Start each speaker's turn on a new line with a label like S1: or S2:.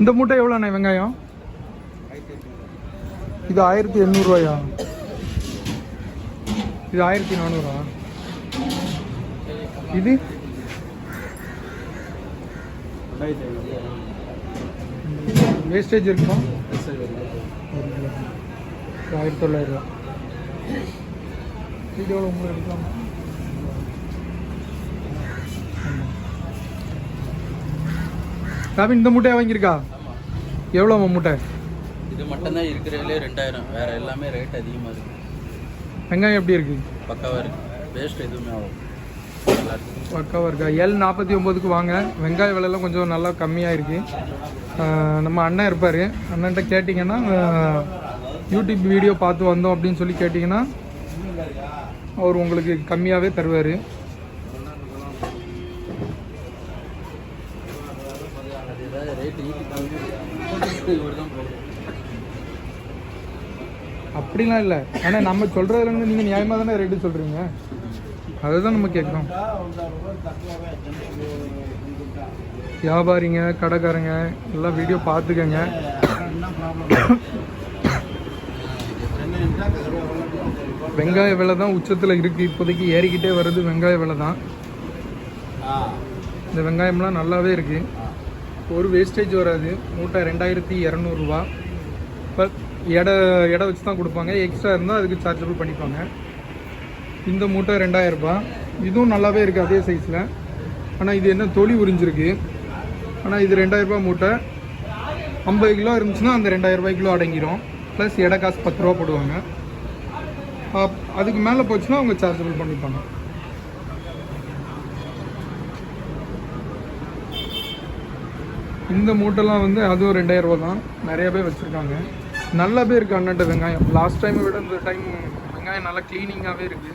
S1: இந்த மூட்டை எவ்வளோண்ணே வெங்காயம்? இது ஆயிரத்தி எண்ணூறுரூவாயா இது ஆயிரத்தி நானூறா? இது? வேஸ்டேஜ் இருக்கும் இது ஆயிரத்தி தொள்ளாயிரம் இது எவ்வளோ உங்களுக்கு எடுக்கலாமா? ராபின் இந்த மூட்டையை வாங்கியிருக்கா? எவ்வளோ மூட்டை?
S2: இது மட்டும்தான் இருக்கிறதுலே ரெண்டாயிரம். வேற எல்லாமே ரேட் அதிகமாக இருக்கு.
S1: வெங்காயம் எப்படி இருக்கு?
S2: பக்காவாக இருக்கு. வேஸ்ட் எதுவுமே ஆகும்
S1: பக்காவாக இருக்கா? எல் நாற்பத்தி ஒம்போதுக்கு வாங்க. வெங்காய விலைலாம் கொஞ்சம் நல்லா கம்மியாக இருக்கு. ஆஹ் நம்ம அண்ணன் இருப்பார். அண்ணன்ட்ட கேட்டிங்கன்னா யூடியூப் வீடியோ பார்த்து வந்தோம் அப்படின்னு சொல்லி கேட்டிங்கன்னா அவர் உங்களுக்கு கம்மியாகவே தருவார்
S2: அது ஏதாவது ரேட் இவர் தான் போகும்
S1: அப்படிலாம் இல்லை. ஆனால் நம்ம சொல்கிறதுலேருந்து நீங்கள் நியாயமாக தானே ரேட்டு சொல்கிறீங்க அதை தான் நம்ம கேட்குறோம் வியாபாரிங்க கடைக்காரங்க எல்லாம் வீடியோ பார்த்துக்கங்க. வெங்காய விலை தான் உச்சத்தில் இருக்குது இப்போதைக்கு ஏறிக்கிட்டே வருது. வெங்காய விலை தான். இந்த வெங்காயம்லாம் நல்லாவே இருக்குது ஒரு வேஸ்டேஜ் வராது. மூட்டை ரெண்டாயிரத்தி இரநூறுவா. இப்போ எடை எடை வச்சு தான் கொடுப்பாங்க. எக்ஸ்ட்ரா இருந்தால் அதுக்கு சார்ஜபிள் பண்ணிப்பாங்க. இந்த மூட்டை ரெண்டாயிரரூபா. இதுவும் நல்லாவே இருக்குது அதே சைஸில் ஆனால் இது என்ன தொலி உறிஞ்சிருக்கு. ஆனால் இது ரெண்டாயிரரூபா மூட்டை. ஐம்பது கிலோ இருந்துச்சுன்னா அந்த ரெண்டாயிரம் கிலோ அடங்கிடும் ப்ளஸ் எடை காசு பத்து ரூபா போடுவாங்க. அதுக்கு மேலே போச்சுன்னா அவங்க சார்ஜபிள் பண்ணிப்பாங்க. இந்த மூட்டைலாம் வந்து அதுவும் ரெண்டாயிரம் ரூபா தான். நிறைய பேர் வச்சுருக்காங்க. நல்லாவே இருக்குது அண்ணன்ட்ட வெங்காயம். லாஸ்ட் டைமை விட இந்த டைம் வெங்காயம் நல்லா க்ளீனிங்காகவே இருக்குது